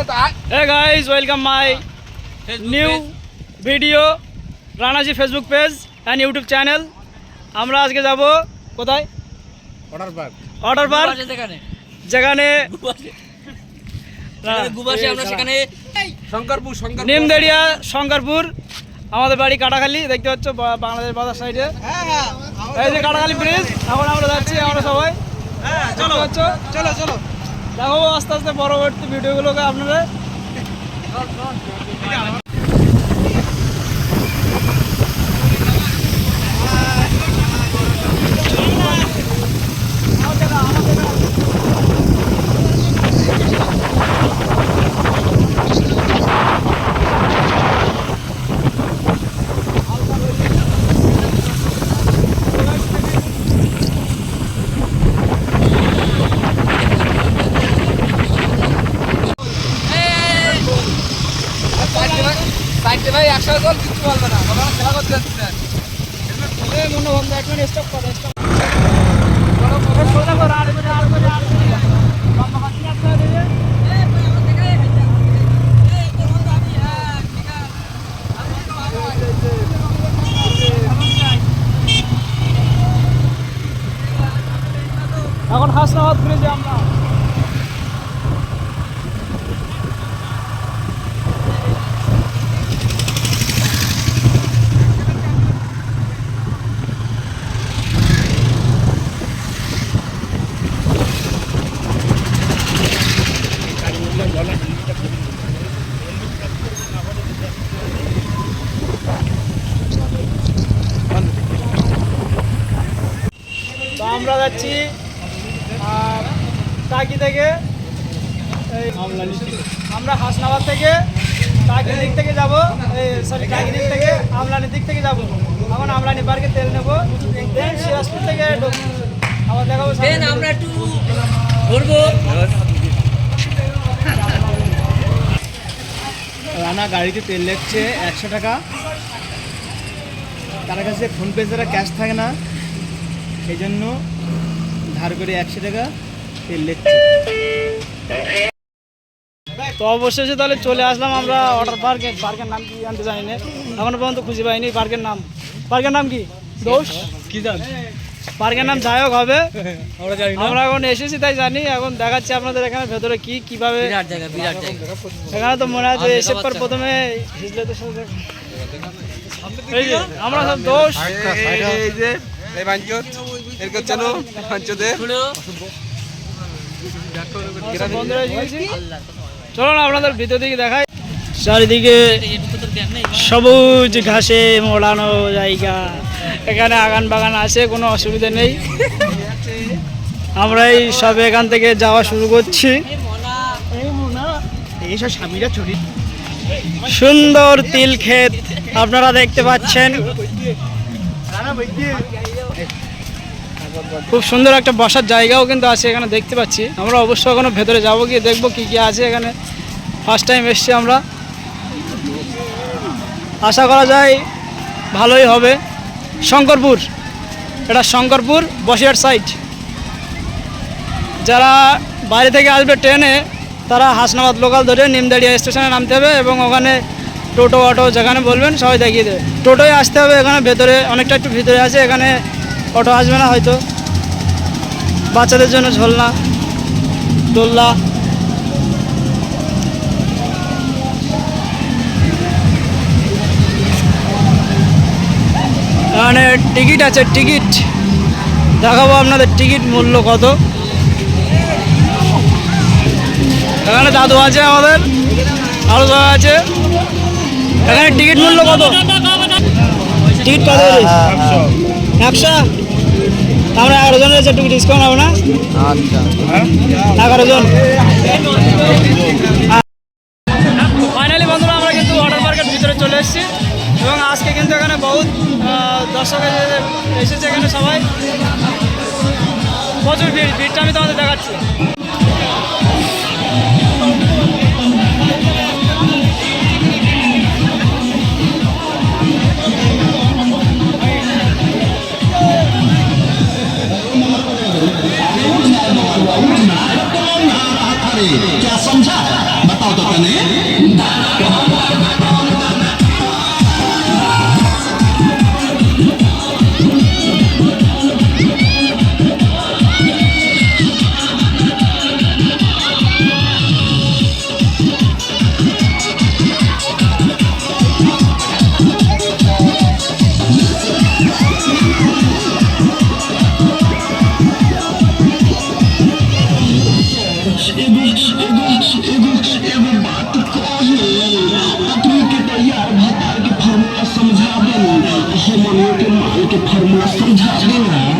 Hey guys, welcome my new video Ranaji Facebook page and YouTube channel আমরা আজকে যাব কোথায়? অর্ডার পার্ক অর্ডার বার যেখানে। যেখানে গুবাসে আমরা সেখানে শঙ্করপুর নিমদেড়িয়া শঙ্করপুর আমাদের বাড়ি কাটাখালি দেখতে পাচ্ছ বা- বাংলাদেশ বাজার সাইডে। এই যে কাটাখালি ব্রিজ এখন আমরা যাচ্ছি আমরা সবাই। চলো। চলো চলো। দেখো আস্তে আস্তে পরবর্তী ভিডিওগুলোকে আপনারা একসাথে চল কিছু বলবে না। ওরা মনে বন্ধ স্টপ করো স্টপ করো আর বাবা কাছে আপনারা দিবে এখন হাসনাবাদ ব্রিজে আমরা তো আমরা যাচ্ছি আহ, টাকি থেকে এই আমরা হাসনাবাদ থেকে টাকির দিক থেকে যাব এই সরি টাকি দিক থেকে আমলানির দিক থেকে যাব। এখন আমলানি পার্কে তেল নেব। দেন সিরাজপুর থেকে আবার দেখাবো আমরা একটু ঘুরবো রানা গাড়িতে তেল লেগছে একশো টাকা। তার কাছে ফোনপে ছাড়া ক্যাশ থাকে না সেই জন্য ধার করে একশো টাকা। তো অবশেষে তাহলে চলে আসলাম আমরা ওয়াটার পার্কে পার্কের নাম কি জানতে জানি না এখনও পর্যন্ত খুঁজে পাইনি পার্কের নাম পার্কের নাম কি দোষ কি জান পার্কের নাম যাই হোক হবে আমরা এখন এসেছি তাই জানি এখন দেখাচ্ছি আপনাদের এখানে ভেতরে কি কীভাবে বিরাট জায়গা বিরাট জায়গা এখানে তো মনে আছে এসে পর প্রথমে হিজলে তো আমরা সব দোষ এই যে এই বাঞ্চত চলো বাঞ্চদের শুনো সব বন্ধুরা এসে গেছি চলো না আপনাদের ভিতর দিকে দেখাই। চারিদিকে সবুজ ঘাসে মোড়ানো জায়গা। এখানে আগান বাগান আছে, কোনো অসুবিধা নেই। আমরা এই সব এখান থেকে যাওয়া শুরু করছি। সুন্দর তিল ক্ষেত আপনারা দেখতে পাচ্ছেন। খুব সুন্দর একটা বসার জায়গাও কিন্তু আছে এখানে দেখতে পাচ্ছি। আমরা অবশ্যই এখনও ভেতরে যাব, গিয়ে দেখব কি কি আছে এখানে। ফার্স্ট টাইম এসছি আমরা। আশা করা যায় ভালোই হবে। শঙ্করপুর, এটা শঙ্করপুর বসিরহাট সাইড যারা বাইরে থেকে আসবে ট্রেনে, তারা হাসনাবাদ লোকাল ধরে নিমদাড়িয়া স্টেশনে নামতে হবে এবং ওখানে টোটো, অটো যেখানে বলবেন সবাই দেখিয়ে দেবে। টোটোয় আসতে হবে এখানে, ভেতরে অনেকটা একটু ভিতরে আছে, এখানে অটো আসবে না হয়তো। বাচ্চাদের জন্য ঝোলনা দোলনা। এখানে টিকিট আছে টিকিট। দেখাবো আপনাদের টিকিট মূল্য কত। এখানে দাদু আছে আমাদের আরও দাদা আছে। এখানে টিকিট মূল্য কত? টিকিট কত একশো? আমরা এগারো জন রয়েছে একটু ডিসকাউন্ট হবে না? এগারো জন। ফাইনালি বন্ধুরা আমরা কিন্তু ওয়াটার পার্কের ভিতরে চলে এসেছি। এবং আজকে কিন্তু এখানে বহুত দর্শক এসেছে এখানে সবাই। প্রচুর ভিড় ভিড়টা আমি তোমাদের দেখাচ্ছি। क्या समझा? बताओ तो कने 바로 마스터로 잘했나?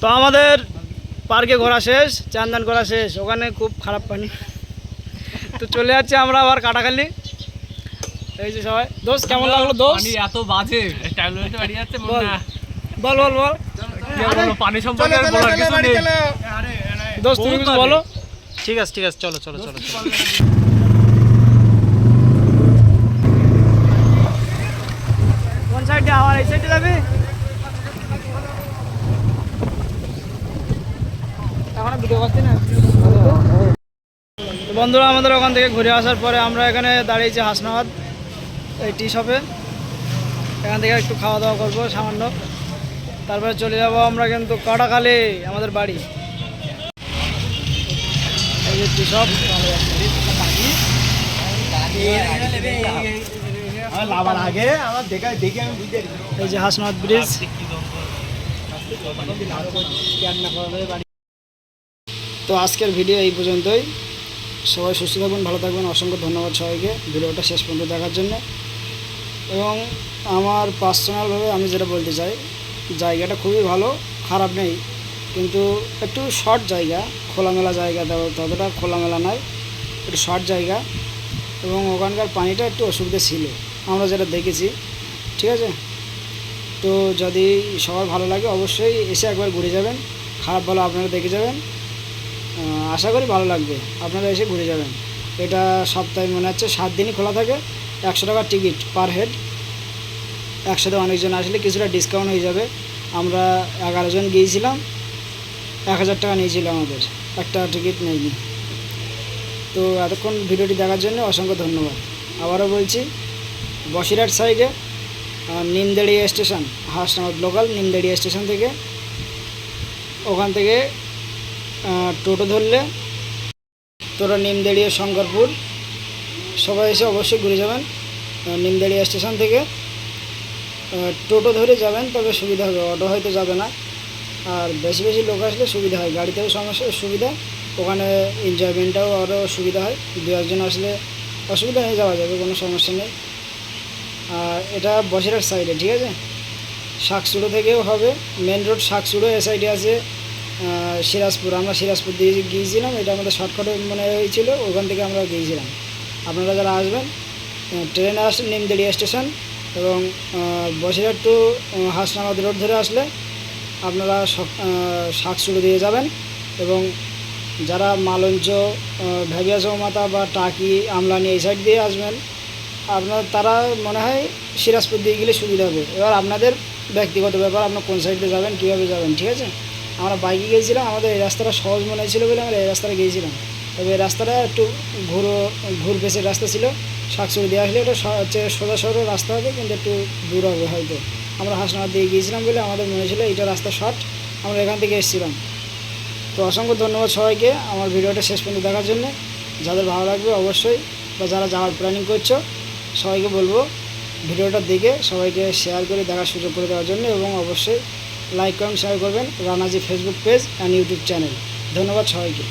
তো আমাদের পার্কে ঘোরা শেষ চান্দান করা শেষ। ওখানে খুব খারাপ পানি। তো চলে যাচ্ছি আমরা আবার কাটাখালি। এই যে সবাই। দোষ কেমন লাগল দোষ এত বাজে। ট্যাবলেট বাড়ি যাচ্ছে বল। বল বল বল। পানি সম্পর্কে আর বলার কিছু নেই। দোষ তুমি কিছু বলো? ঠিক আছে ঠিক আছে চলো চলো চলো কোন সাইডে আমার এই সাইডে যাবি এখনও ভিডিও করছি না তো বন্ধুরা, আমাদের ওখান থেকে ঘুরে আসার পরে আমরা এখানে দাঁড়িয়েছি হাসনাবাদ, এই টি শপে। এখান থেকে একটু খাওয়া দাওয়া করব সামান্য। তারপরে চলে যাব আমরা কিন্তু কাটাকালে আমাদের বাড়ি। এই যে টি হাসনাবাদ ব্রিজ। তো আজকের ভিডিও এই পর্যন্তই। সবাই সুস্থ থাকবেন, ভালো থাকবেন। অসংখ্য ধন্যবাদ সবাইকে। ভিডিওটা শেষ পর্যন্ত দেখার জন্য। এবং আমার পার্সোনালভাবে আমি যেটা বলতে চাই, জায়গাটা খুবই ভালো, খারাপ নেই। কিন্তু একটু শর্ট জায়গা, খোলামেলা জায়গা ততটা খোলামেলা নয় একটু শর্ট জায়গা। এবং ওখানকার পানিটা একটু অসুবিধা ছিল। আমরা যেটা দেখেছি, ঠিক আছে? তো যদি সবার ভালো লাগে, অবশ্যই এসে একবার ঘুরে যাবেন। খারাপ ভালো আপনারা দেখে যাবেন। আশা করি ভালো লাগবে। আপনারা এসে ঘুরে যাবেন। এটা সপ্তাহে মনে হচ্ছে সাত দিনই খোলা থাকে, একশো টাকার টিকিট পার হেড। একসাথে অনেকজন আসলে কিছুটা ডিসকাউন্ট হয়ে যাবে। আমরা এগারো জন গিয়েছিলাম, এক হাজার টাকা নিয়েছিল আমাদের। একটা টিকিট নেয়নি। তো এতক্ষণ ভিডিওটি দেখার জন্য অসংখ্য ধন্যবাদ। আবারও বলছি, বসিরহাট সাইডে Nimderia station, Hasnabad local Nimderia station থেকে। ওখান থেকে টোটো ধরলে, তোরা নিমদেড়িয়া শঙ্করপুর। সবাই এসে অবশ্যই ঘুরে যাবেন নিমদেড়িয়া স্টেশন থেকে। টোটো ধরে যাবেন, তবে সুবিধা হবে, অটো হয়তো যাবে না। আর বেশি বেশি লোক আসলে সুবিধা হয় গাড়িতেও সমস্যা, সুবিধা। ওখানে এনজয়মেন্টটাও আরও সুবিধা হয়, দু একজন আসলে অসুবিধা হয়ে যাওয়া যাবে, কোনো সমস্যা নেই। আর এটা বসিরহাট সাইডে ঠিক আছে? শাকসুড়ো থেকেও হবে মেন রোড শাকসুড়ো, এ সাইডে আছে। সিরাজপুর, আমরা সিরাজপুর দিয়ে গিয়েছিলাম, এটা আমাদের শর্টকাটে মনে হয়েছিল, ওখান থেকে আমরা গিয়েছিলাম। আপনারা যারা আসবেন ট্রেনে আসেন নিমদেড়িয়া স্টেশন এবং বসিরহাট টু হাসনাবাদ রোড ধরে আসলে আপনারা শাকসুড়ো দিয়ে যাবেন এবং যারা মালঞ্চ ভেবিয়া চৌমাতা বা টাকি, আমলানি এই সাইড দিয়ে আসবেন, আপনার, তারা মনে হয় সিরাজপুর দিয়ে গেলে সুবিধা হবে। এবার আপনাদের ব্যক্তিগত ব্যাপার আপনার কোন সাইড যাবেন, কীভাবে যাবেন, ঠিক আছে? আমরা বাইকে গিয়েছিলাম, আমাদের এই রাস্তাটা সহজ মনে হয়েছিল বলে আমরা এই রাস্তাটা গিয়েছিলাম। তবে এই রাস্তাটা একটু ঘুরো, ঘুর পেসের রাস্তা ছিল। শাকসবজি আসলে এটা স- হচ্ছে সোজা সরো রাস্তা হবে, কিন্তু একটু দূর হবে হয়তো। আমরা হাসনাবাদ দিয়ে গিয়েছিলাম বলে আমাদের মনে ছিল এটা রাস্তা শর্ট, আমরা এখান থেকে এসেছিলাম। তো অসংখ্য ধন্যবাদ সবাইকে আমার ভিডিওটা শেষ পর্যন্ত দেখার জন্য। যাদের ভালো লাগবে অবশ্যই, বা যারা যাওয়ার প্ল্যানিং করছ, সবাইকে বলব ভিডিওটা দেখে সবাইকে শেয়ার করে দেখার সুযোগ করে দেওয়ার জন্য, এবং অবশ্যই লাইক কমেন্ট শেয়ার করবেন। Ranaji Facebook page and YouTube channel ধন্যবাদ সবাইকে।